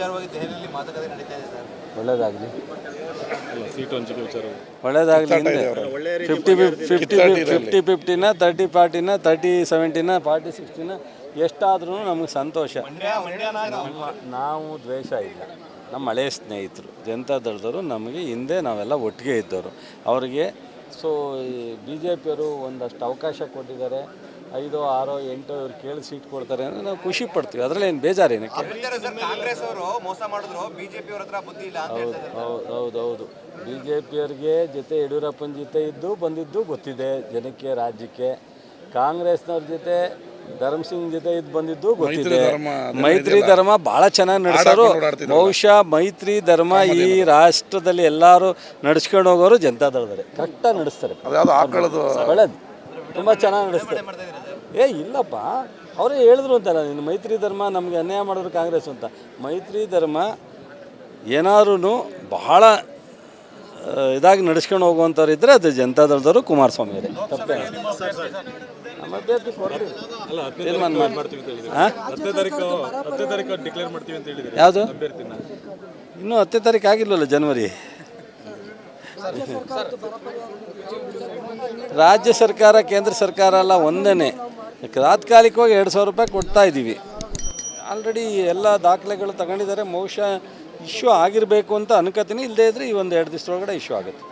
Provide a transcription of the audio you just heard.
ವಿಚಾರವಾಗಿ ದೆಹಲಿಯಲ್ಲಿ ಮಾತುಕತೆ ನಡೀತಾ ಇದೆ ಸರ್. ಒಳ್ಳೇದಾಗಲಿ. ಸೀಟ್ ಹಂಚಿಕೆ ವಿಚಾರ. ಒಳ್ಳೇದಾಗಲಿ ಹಿಂದೆ. ಫಿಫ್ಟಿ ಫಿಫ್ಟಿ ಫಿಫ್ಟಿ ಫಿಫ್ಟಿನ ತರ್ಟಿ ಫಾರ್ಟಿನ ತರ್ಟಿ ಸೆವೆಂಟಿನ ಫಾರ್ಟಿ ಸಿಕ್ಸ್ಟಿನ ಎಷ್ಟಾದ್ರೂ ನಮಗೆ ಸಂತೋಷ. ನಮ್ಮ ನಾವು ದ್ವೇಷ ಇಲ್ಲ. ನಮ್ಮ ಹಳೆಯ ಸ್ನೇಹಿತರು ಜನತಾ ದಳದವರು ನಮಗೆ ಹಿಂದೆ ನಾವೆಲ್ಲ ಒಟ್ಟಿಗೆ ಇದ್ದವರು. ಅವರಿಗೆ ಸೊ ಬಿ ಜೆ ಪಿಯವರು ಒಂದಷ್ಟು ಅವಕಾಶ ಕೊಟ್ಟಿದ್ದಾರೆ. ಐದೋ ಆರೋ ಎಂಟೋ ಇವ್ರು ಕೇಳಿ ಸೀಟ್ ಕೊಡ್ತಾರೆ ಅಂದ್ರೆ ನಾವು ಖುಷಿ ಪಡ್ತೀವಿ. ಅದರಲ್ಲಿ ಏನು ಬೇಜಾರೇನಕ್ಕೆ ಏನಕ್ಕೆ ಕಾಂಗ್ರೆಸ್ ಅವರು ಮೋಸ ಮಾಡಿದ್ರು ಬಿಜೆಪಿ ಅವ್ರ ಹತ್ರ ಬುದ್ಧಿ ಇಲ್ಲ ಅಂತ ಹೇಳ್ತಾರೆ ಹೌದು ಹೌದು ಹೌದು. ಬಿ ಜೆ ಪಿಯವ್ರಿಗೆ ಜೊತೆ ಯಡಿಯೂರಪ್ಪನ ಜೊತೆ ಇದ್ದು ಬಂದಿದ್ದು ಗೊತ್ತಿದೆ ಜನಕ್ಕೆ ರಾಜ್ಯಕ್ಕೆ. ಕಾಂಗ್ರೆಸ್ನವ್ರ ಜೊತೆ ಧರ್ಮಸಿಂಗ್ ಜೊತೆ ಇದ್ದು ಬಂದಿದ್ದು ಗೊತ್ತಿದೆ. ಮೈತ್ರಿ ಧರ್ಮ ಬಹಳ ಚೆನ್ನಾಗಿ ನಡೆಸೋರು. ಬಹುಶಃ ಮೈತ್ರಿ ಧರ್ಮ ಈ ರಾಷ್ಟ್ರದಲ್ಲಿ ಎಲ್ಲರೂ ನಡ್ಸ್ಕೊಂಡು ಹೋಗೋರು ಜನತಾ ದಳದವ್ರೆ ಕರೆಕ್ಟಾಗಿ ನಡೆಸ್ತಾರೆ ಒಳ್ಳೇದು ತುಂಬ ಚೆನ್ನಾಗಿ ನಡೆಸ್ತಾರೆ. ಏ ಇಲ್ಲಪ್ಪ. ಅವರೇ ಹೇಳಿದ್ರು ಅಂತಲ್ಲ ನಿನ್ನ ಮೈತ್ರಿ ಧರ್ಮ ನಮಗೆ ಅನ್ಯಾಯ ಮಾಡಿದ್ರು ಕಾಂಗ್ರೆಸ್ ಅಂತ. ಮೈತ್ರಿ ಧರ್ಮ ಏನಾದ್ರೂ ಬಹಳ ಇದಾಗಿ ನಡೆಸ್ಕೊಂಡು ಹೋಗುವಂಥವ್ರು ಇದ್ದರೆ ಅದು ಜನತಾ ದಳದವರು ಕುಮಾರಸ್ವಾಮಿ ಅವರೇ. ತಪ್ಪೇ. ನಮ್ಮ ಅಭ್ಯರ್ಥಿ ಕೊಡ್ತೀವಿ ಅಲ್ಲ ಹತ್ತನೇ ತೀರ್ಮಾನ ಮಾಡ್ತೀವಿ ಯಾವುದು? ಇನ್ನೂ ಹತ್ತನೇ ತಾರೀಕು ಆಗಿಲ್ವಲ್ಲ ಜನವರಿ? ರಾಜ್ಯ ಸರ್ಕಾರ ಕೇಂದ್ರ ಸರ್ಕಾರ ಎಲ್ಲ ಒಂದೇ ತಾತ್ಕಾಲಿಕವಾಗಿ ಎರಡು ಸಾವಿರ ರೂಪಾಯಿ ಕೊಡ್ತಾ ಇದ್ದೀವಿ ಆಲ್ರೆಡಿ ಎಲ್ಲ ದಾಖಲೆಗಳು ತಗೊಂಡಿದ್ದಾರೆ. ಬಹುಶಃ ಇಶ್ಯೂ ಆಗಿರಬೇಕು ಅಂತ ಅನ್ಕೋತೀನಿ. ಇಲ್ಲದೇ ಇದ್ದರೆ ಈ ಒಂದು ಎರಡು ದಿವಸದೊಳಗಡೆ ಇಶ್ಯೂ ಆಗುತ್ತೆ.